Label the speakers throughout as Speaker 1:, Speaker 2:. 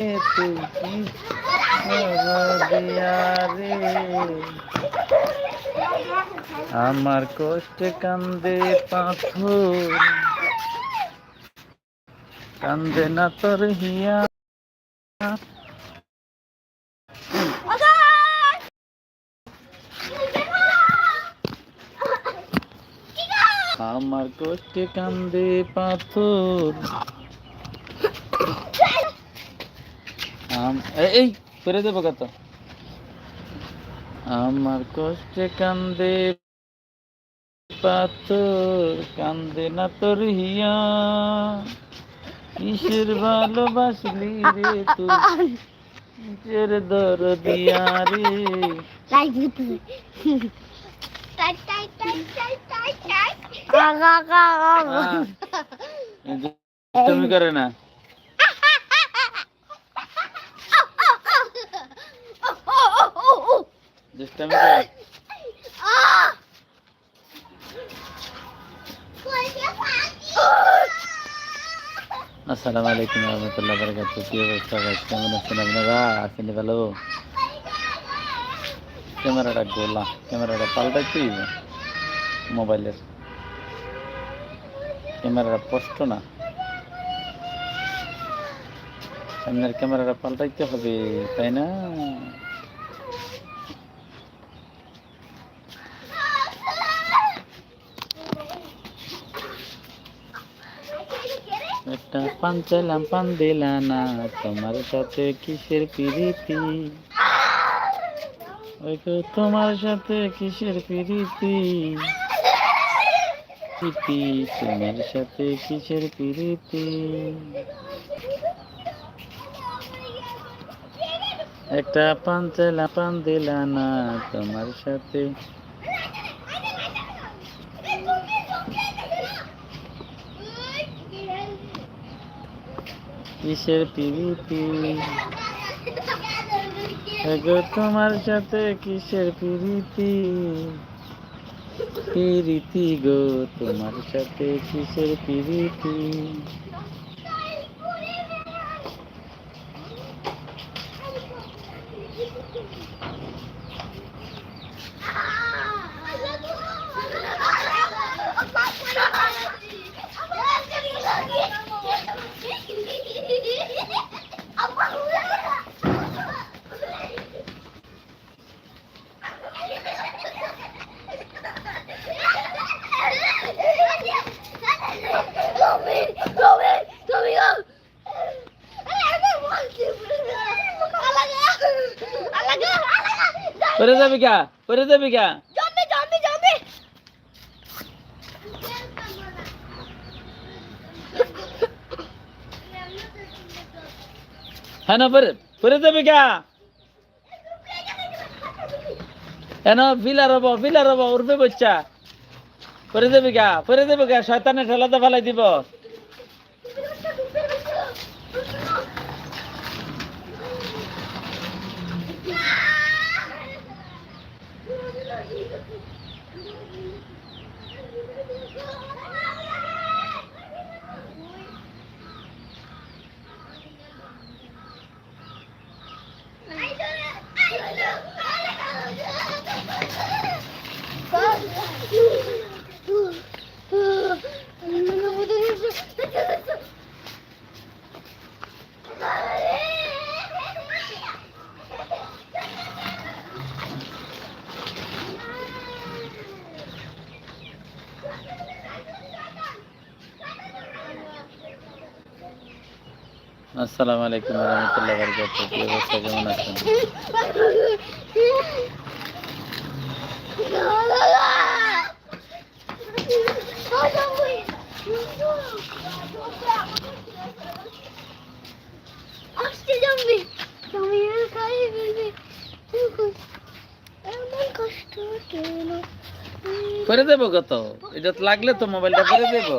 Speaker 1: তুই কি আমার কষ্টে কান্দে পাথর। কান্দে না তোর হিয়া। আমার কষ্টে কান্দে পাথর আম- এই- করে দেবো কত আমার কষ্টে কান্দে পাথর কান্দে না তোর হিয়া। কিসের ভালোবাসলি রে তুই? কিসের দর দিয়া রে
Speaker 2: তাই দিতে তাই তাই তাই তাই তাই তাই আগা আগা
Speaker 1: আহ, এই যে তুমি করে না দুষ্টামি আসসালামু আলাইকুম রহমতুল্লাহ বরকাত কি অবস্থা ভাই? কেমন আছেন আপনারা? আছেন ভালো। ক্যামেরাটা গোলা। ক্যামেরাটা পাল্টাইতে মোবাইলের। ক্যামেরাটা স্পষ্ট না। সামনের ক্যামেরাটা পাল্টাইতে হবে, তাই না? একটা পান চাইলাম, পান দিলা না। তোমার সাথে কিসের পিরিতি? ওই তোমার সাথে কিসের পিরিতি? প্রীতি, তোমার সাথে কিসের পিরিতি? একটা পান চাইলা পান দিলা না। তোমার সাথে কিসের পিরিতি? গো তোমার সাথে কিসের পিরিতি? পিরিতি গো তোমার সাথে কিসের পিরিতি? করে যাবি কা? করে যাবি কা?
Speaker 2: Zombie zombie zombie.
Speaker 1: হ্যাঁ না পরে পরে যাবি কা? এন বিলার হব বিলার হব উঠবে বচ্চা পরে যাবি কা? পরে যাবি কা? শয়তানে ঠেলাতে ফেলাই দিব। আসসালামু আলাইকুম রহমতুল্লাহ বরকাত কি অবস্থা কেমন আছেন? করে দেবো কত? এটা লাগলে তো মোবাইলটা করে দেবো।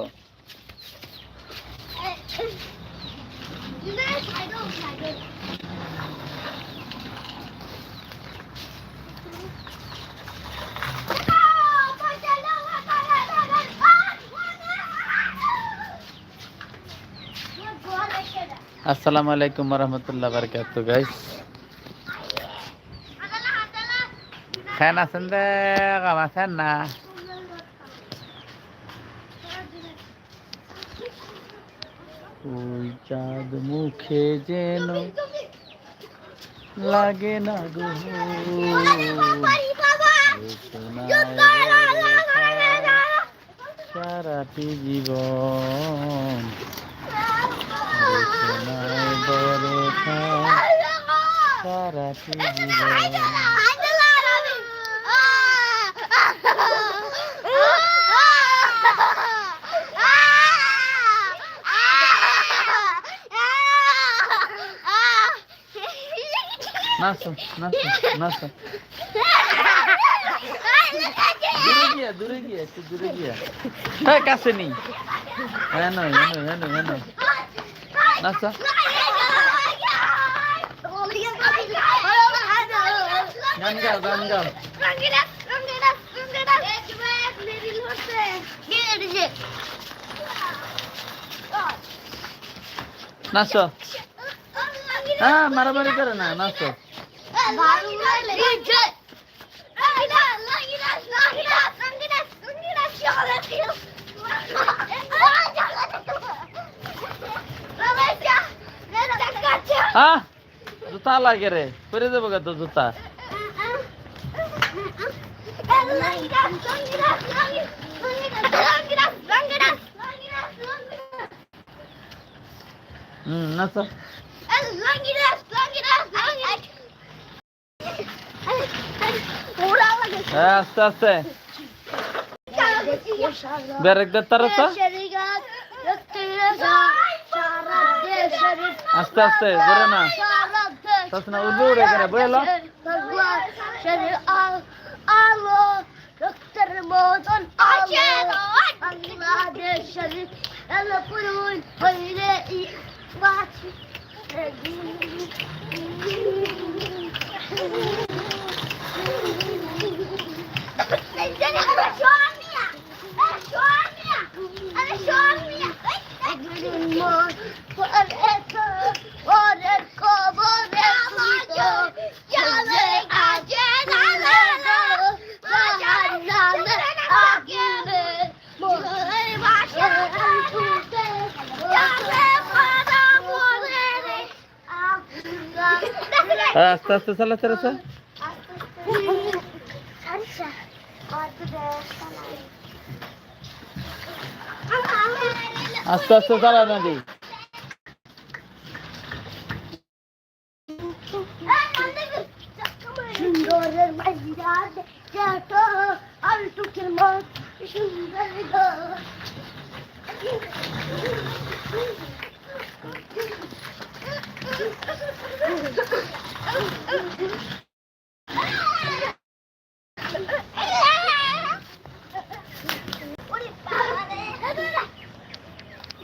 Speaker 2: আসসালামু আলাইকুম রহমতুল্লাহ বারকাত গাইস খান আছেন দে কাম আছেন না? ওই চাঁদ মুখে যেন লাগে না গো। সারাটি জীবন রচনায় বরখা সারাটি জীবন নাচো নাচো নাচো দূরে গিয়া দূরে গিয়া একটু দূরে গিয়া হ্যাঁ কাছে নেই হ্যাঁ নয় হ্যাঁ নয় হ্যাঁ নয় হ্যাঁ নয় নাচো গান গাও গান গাও নাচো হ্যাঁ মারামারি করে না নাচো জুতা লাগে রে করে দেবো গা তো জুতা। হ্যাঁ আস্তে আস্তে। ব্যারেক আস্তে আস্তে জোরে না। তাস না উঠবে উড়ে করে বলো
Speaker 3: আলো রক্তের মতন আলো বাংলাদেশের এলো পুরুন হইলে বাঁচি
Speaker 2: আস্তে আস্তে চালাতে রেছে আস্তে আস্তে চালা না দি
Speaker 3: সুন্দরের মাঝিরাত যত আলটুকের মত সুন্দর গো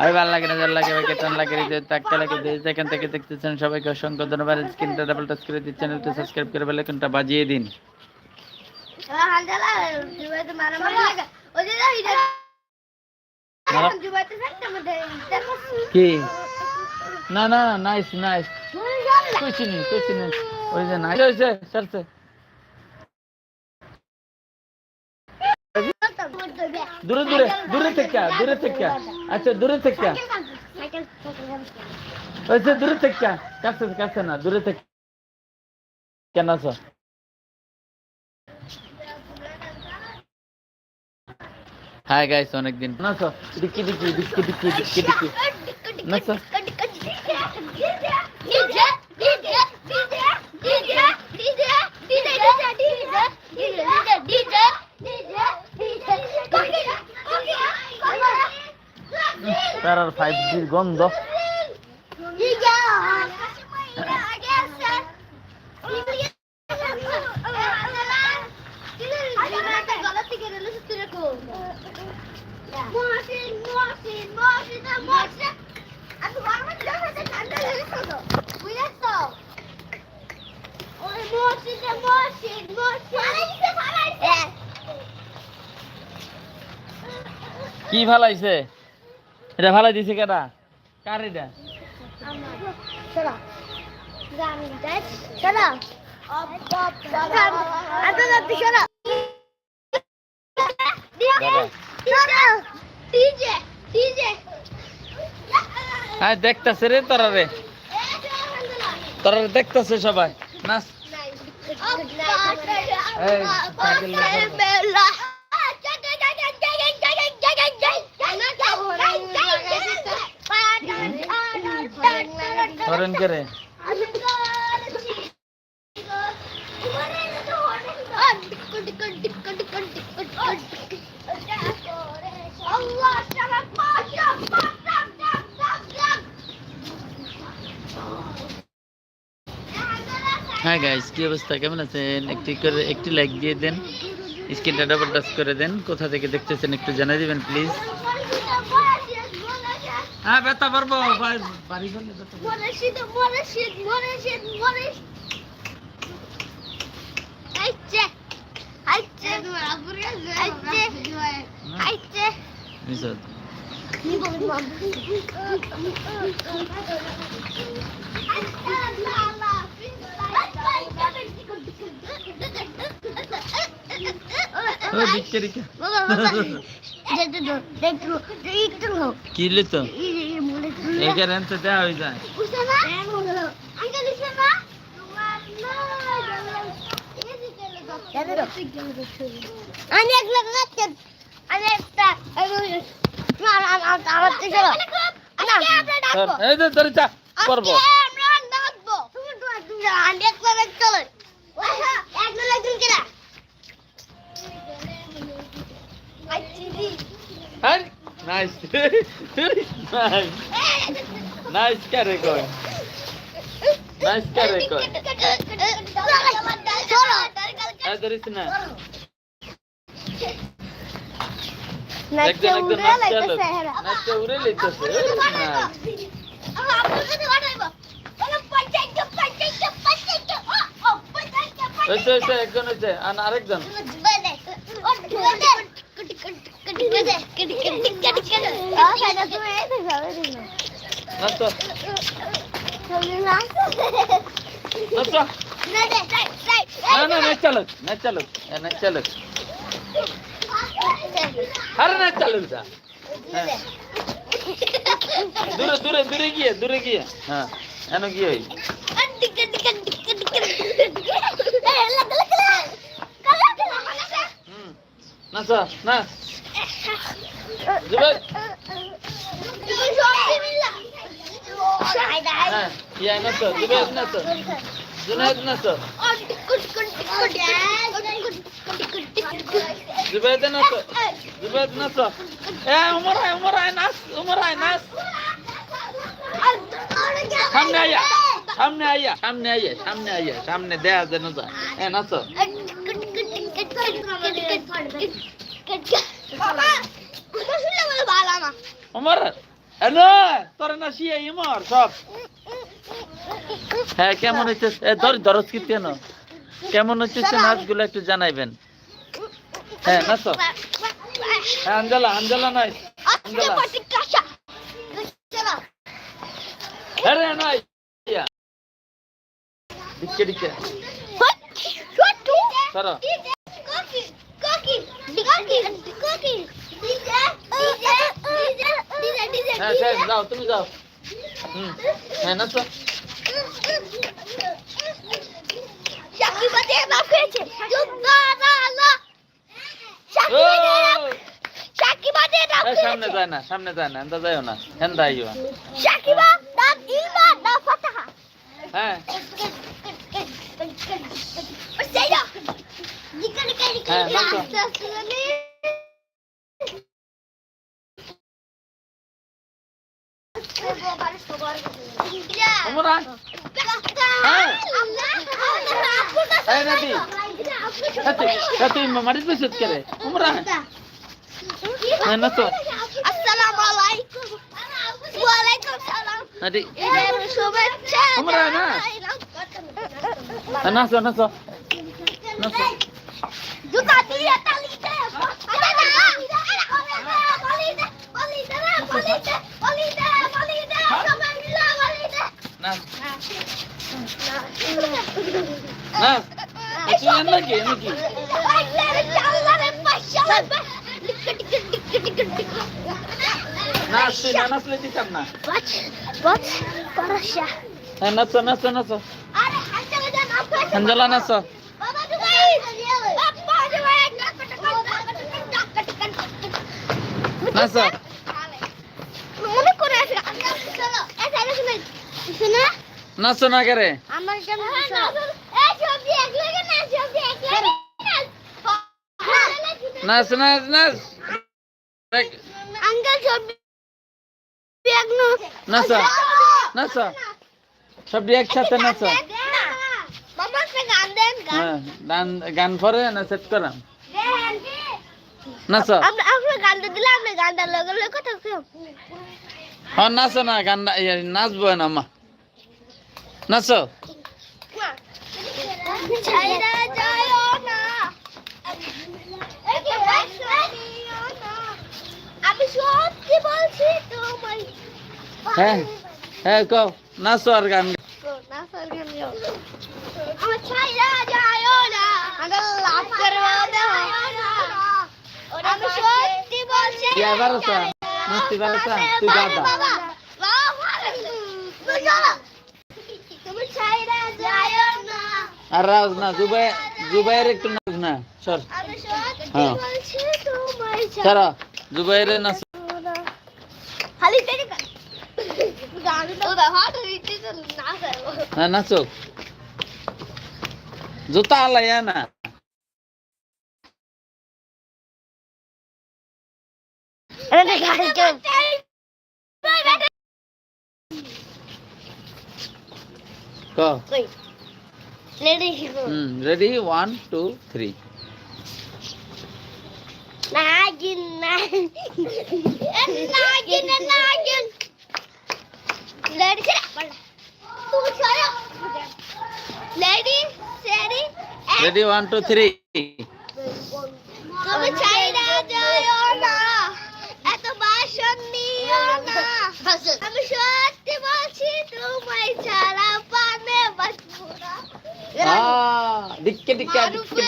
Speaker 2: আমি ভালো লাগে না লাগে, ভাই কেটন লাগে দিতে তাকে লাগে দিয়ে যেখান থেকে দেখতেছেন, সবাইকে অসংখ্য ধন্যবাদ। স্ক্রিনটা ডাবল টাচ করে দিন, চ্যানেলটা সাবস্ক্রাইব করে বেল আইকনটা বাজিয়ে দিন। কি? না না নাইস নাইস কইছি নি কইছি নি। ওই যে নাইস হইছে চলছে। দূরে দূরে দূরে থেকে দূরে থেকে আচ্ছা দূরে থেকে ওইসে দূরে থেকে কাছে কাছে না দূরে থেকে কেন আছো হাই গাইস অনেকদিন নাচো ডিকি ডিকি ডিকি ডিকি ডিকি ডিকি নাচো তার আর ফাইভ জির গন্ধ
Speaker 3: প্যারার ফাইভ জির গন্ধ।
Speaker 2: কি ভালাইছে? এটা ভালো দিছে কেডা? কার এটা? দেখতাছে রে তোরা রে। তোরা দেখতাছে সবাই। নাচ। এই, সাইকেল নিয়ে চলো। করেন কে রে হ্যাঁ গাইস কি অবস্থা? কেমন আছেন? একটি করে একটি লাইক দিয়ে দেন। স্ক্রিনটা ডাবল টাচ করে দেন। কোথা থেকে দেখতেছেন একটু জানাই দিবেন প্লিজ হ্যাঁ ব্যথা পারব বাড়ি গেলে ব্যথা পারব।
Speaker 3: মরশিদ
Speaker 2: দেওয়া হয়ে যায়
Speaker 3: আমি এক লাখ আমি একটা আমার তো চলো না
Speaker 2: ধর, এই যে ধরে চা করব।
Speaker 3: আমরা নাচবো তুমি তুমি এক লাখ চলো। এক লাখ দিন কেনা?
Speaker 2: হ্যাঁ নাইস নাইস নাইস কারে কয় নাইস কারে কয় এই ধরিস না একজন একজন নাচতে আলো নাচতে উড়ে লিতেছে হয়েছে হয়েছে একজন হয়েছে আর আরেকজন নাচতো নাচতো না না নাচ চালক নাচ চালক নাচ চালক আরে নাচ চালক যা হ্যাঁ দূরে দূরে দূরে গিয়ে দূরে গিয়ে হ্যাঁ এন গিয়ে ওই হুম নাচ নাচ জুবেদ নাচ জুবেদ নাচ এ উমর আয় উমর আয় নাচ উমর আয় নাচ সামনে আইয়া সামনে আইয়া সামনে আইয়া সামনে আইয়া সামনে দেয়া যেন যায় এ নাচ নয় তোর না শিয়া ইমর সব হ্যাঁ কেমন হচ্ছে এ ধর ধরস কি কেন কেমন হচ্ছে নাচগুলো একটু জানাইবেন। হ্যাঁ নাচো। হ্যাঁ আঞ্জলা আঞ্জলা নয় আঞ্জলা। আরে নয় ইয়া। ডিকে ডিকে সরো। হ্যাঁ। শেষ যাও তুমি যাও হুম হ্যাঁ
Speaker 3: বাপ
Speaker 2: এ, সামনে যায় না সামনে যায় না যাইও না এন্দা আইও
Speaker 3: সাকিবা দাম ইলমা দা ফাতাহা
Speaker 2: হ্যাঁ হ্যাঁ মাটির পয়সা করে। উমরা হ্যাঁ না তো
Speaker 3: আসসালামু আলাইকুম। ওয়া আলাইকুম হ্যাঁ। সালাম
Speaker 2: আরে
Speaker 3: হ্যাঁ, শুভেচ্ছা
Speaker 2: উমরা না নাচো নাচো।
Speaker 1: নাচো।
Speaker 2: জুতা দিয়ে তালিতে
Speaker 1: নাচ দিতাম না। হ্যাঁ, নাচো নাচো নাচো। হাঞ্জালা নাচো। নাচো
Speaker 2: মনে করে আছে শোনা
Speaker 1: নাচো না করে
Speaker 2: আমার সামনে এই সবজি এক লাগে না সবজি এক লাগে
Speaker 1: নাচ নাচ নাচ
Speaker 2: আঙ্কেল সবজি এক নো।
Speaker 1: নাচো নাচো সব একসাথে নাচো
Speaker 2: মামা সে গান দেন গান।
Speaker 1: হ্যাঁ গান গান পরে না সেট করাম। নাচো।
Speaker 2: আপনি গানটা দিলে আপনি গানটা লগে লগে কথা
Speaker 1: হ্যাঁ নাচো না গান নাচবো না মা। নাচো।
Speaker 2: আমি সত্যি বলছি তোমায়।
Speaker 1: হ্যাঁ হ্যাঁ কও। নাচো আর গান।
Speaker 2: আমি সত্যি বলছি
Speaker 1: ইয়া বারসা মস্তি বারসা তুই
Speaker 2: দাদা
Speaker 1: আর রাজ না জুবাই জুবাইয়ের একটু নাচ না সর হ্যাঁ। সারা জুবাইয়ের নাচ। হ্যাঁ, নাচো। জুতা আলাইয়া না।
Speaker 2: Another guy's
Speaker 1: going. Go. Ready, go. Ready,
Speaker 2: one, two, three. Nagin, nagin, nagin, nagin. Ready, set.
Speaker 1: Ready, steady. Ready, one,
Speaker 2: two, three. Come, না এত বাসন নিও না। আমি সত্যি বলছি তোমায় ছাড়া পানে বাঁচবো না।
Speaker 1: ডিক্কে ডিক্কে ডিক্কে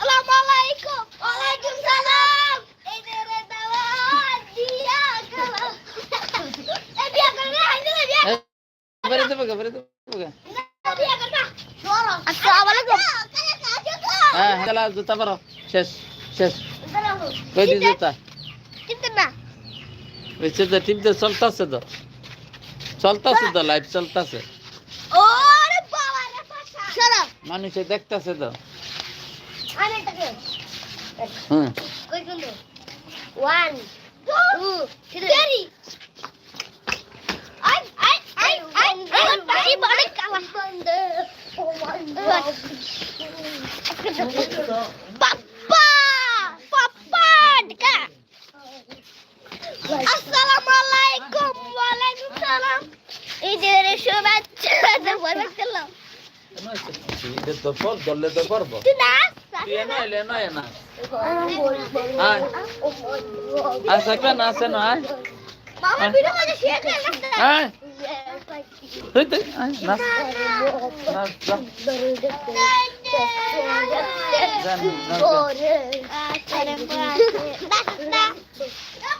Speaker 2: আসসালামু আলাইকুম ওয়ালাইকুম সালাম এই যে রে দাওয়াত দিয়া গেল এই বিয়া করবে হাইতে বিয়া
Speaker 1: বেরে দেবো গা দেবো
Speaker 2: বিয়া করবে আসসালামু আলাইকুম
Speaker 1: হ্যাঁ চলা জুতা পারো শেষ শেষ কই দি জুতা
Speaker 2: কিন্তু না
Speaker 1: ওইসে তো টিপ চলতাছে তো চলতাছে তো লাইভ চলতাছে মানুষে দেখতাছে তো হুম
Speaker 2: one two three Papa! Papa! Dika! Assalamualaikum Waalaikumsalam ঈদের শুভেচ্ছা
Speaker 1: ঈদের তো পর দলে তো পারব
Speaker 2: না
Speaker 1: Ele ele não é, não. Ah, essa que
Speaker 2: não, você não é? Mama, vira
Speaker 1: uma cheia, cara. Ah. Nasce. Nasce.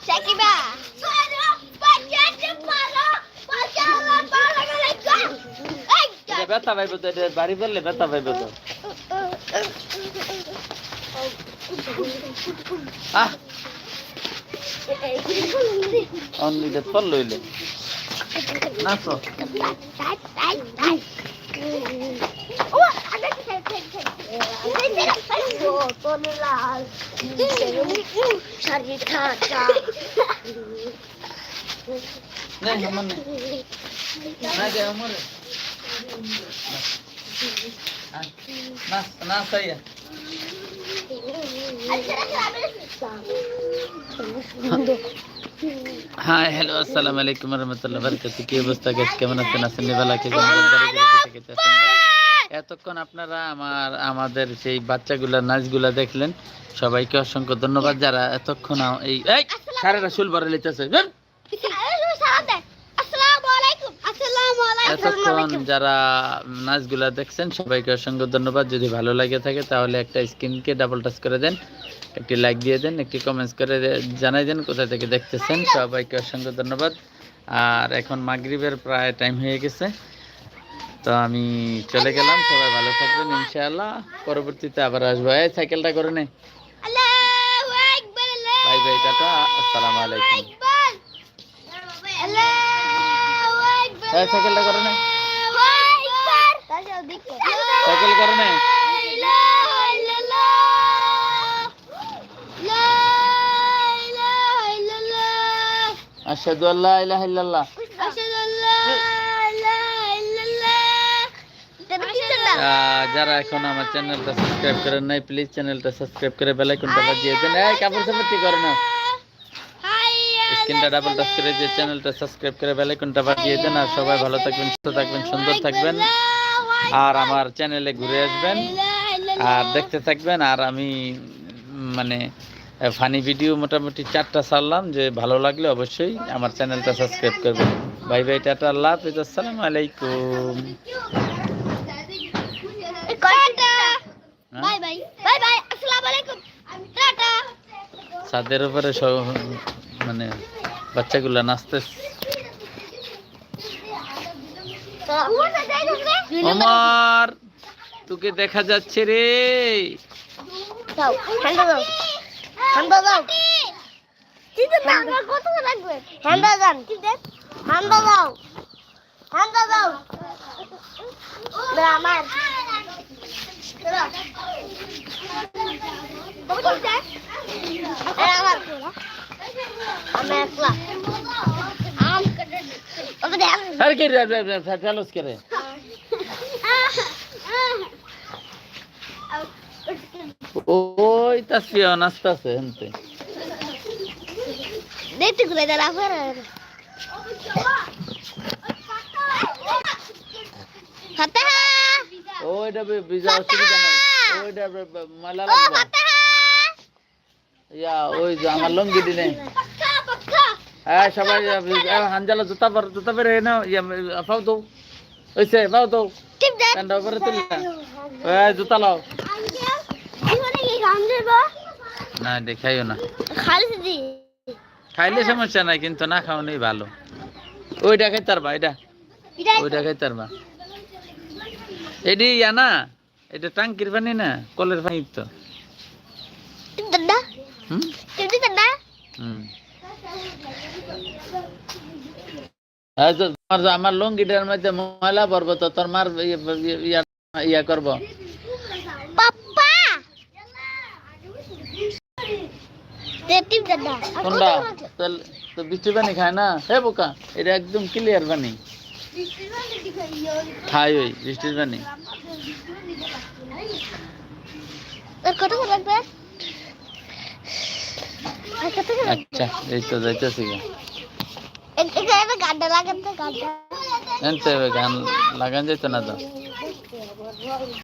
Speaker 1: Çekime. Sonra paçacı para.
Speaker 2: Paçalı
Speaker 1: para gelecek. Beta vai, beta. Bari belle beta vai, beta. Ah. Only the fall lule. Naso. नहीं हमने ना क्या हमने ना ना सही है হ্যাঁ হ্যালো আসসালামু আলাইকুম রহমতুল্লাহ বারকাতুহু কি অবস্থা গাইস কেমন আছেন? আছেন কি এতক্ষণ আপনারা আমার আমাদের সেই বাচ্চাগুলার নাচগুলা দেখলেন। সবাইকে অসংখ্য ধন্যবাদ যারা এতক্ষণ এই সারাটা শুল বড় লিতেছে
Speaker 2: আসসালামু আলাইকুম আসসালামু
Speaker 1: এতক্ষণ যারা নাচগুলা দেখছেন সবাইকে অসংখ্য ধন্যবাদ। যদি ভালো লাগে থাকে তাহলে একটা স্ক্রিনকে ডাবল টাচ করে দেন একটি লাইক দিয়ে দেন একটি কমেন্টস করে জানাই দেন কোথা থেকে দেখতেছেন। সবাইকে অসংখ্য ধন্যবাদ। আর এখন মাগরিবের প্রায় টাইম হয়ে গেছে। তো আমি চলে গেলাম। সবাই ভালো থাকবেন ইনশাআল্লাহ। পরবর্তীতে আবার আসব। এই সাইকেলটা করে নে। বাই বাই টাটা। আসসালামু আলাইকুম। এই সাইকেলটা করে নে। সাইকেল করে নে। আশহাদু আল্লা ইলাহা ইল্লাল্লাহ। যারা এখন আমার চ্যানেলটা সাবস্ক্রাইব করেন নাই প্লিজ চ্যানেলটা সাবস্ক্রাইব করে বেল আইকনটা বাজিয়ে দেন। এই কাপড় সাপড় কি করো না। স্ক্রিনটা ডাবল টাচ করে দিয়ে চ্যানেলটা সাবস্ক্রাইব করে বেল আইকনটা বাজিয়ে দেন আর সবাই ভালো থাকবেন সুস্থ থাকবেন সুন্দর থাকবেন। আর আমার চ্যানেলে ঘুরে আসবেন আর দেখতে থাকবেন। আর আমি মানে ফানি ভিডিও মোটামুটি চারটা ছাড়লাম যে ভালো লাগলে অবশ্যই আমার চ্যানেলটা সাবস্ক্রাইব করবেন। বাই বাই টাটা আল্লাহ হাফিজ আসসালামু আলাইকুম?
Speaker 2: বাই বাই বাই বাই আসসালামু আলাইকুম টাটা।
Speaker 1: ছাদের উপরে সব মানে বাচ্চাগুলা নাচতে অমর তোকে দেখা যাচ্ছে রে।
Speaker 2: আমার।
Speaker 1: আরে কে কে রে? ওই তাসফিয়া হেনতে।
Speaker 2: দেখতে দাঁড়া ফের ফাতেহা!
Speaker 1: ওইটা বিজা অসুবিধা নাই। ওইটা মালা লাগবে ইয়া, ওই যে আমার লঙ্গি দিনে। হ্যাঁ সবাই হাঞ্জালা জুতা পর, জুতা পরে না ইয়া, পাও তো ওইসে পাও তো প্যান্ডা উপরে তুলি ওই জুতা লাও। না, দেখাইও না। খাইলে সমস্যা নাই, কিন্তু না খাওয়ানোই ভালো। ওইটা খাইতে পারবা এটা
Speaker 2: এটা।
Speaker 1: ওইটা খাইতে পারবা। এডি, ইয়া না, এটা টাঙ্কির পানি না, কলের পানি তো। হুম?
Speaker 2: টিপ দাদা?
Speaker 1: হুম। আর তো তোমার যে আমার লঙ্গিটার মধ্যে ময়লা পড়ব তো তোর মার ইয়ে- ইয়ে- ইয়া ইয়া করব। কোনটা? তো বৃষ্টি পানি খায় না? হে বোকা এটা একদম ক্লিয়ার পানি খাই ওই বৃষ্টির পানি
Speaker 2: কত লাগবে?
Speaker 1: আচ্ছা এই তো যাইতেছি গান লাগান যেত না তো?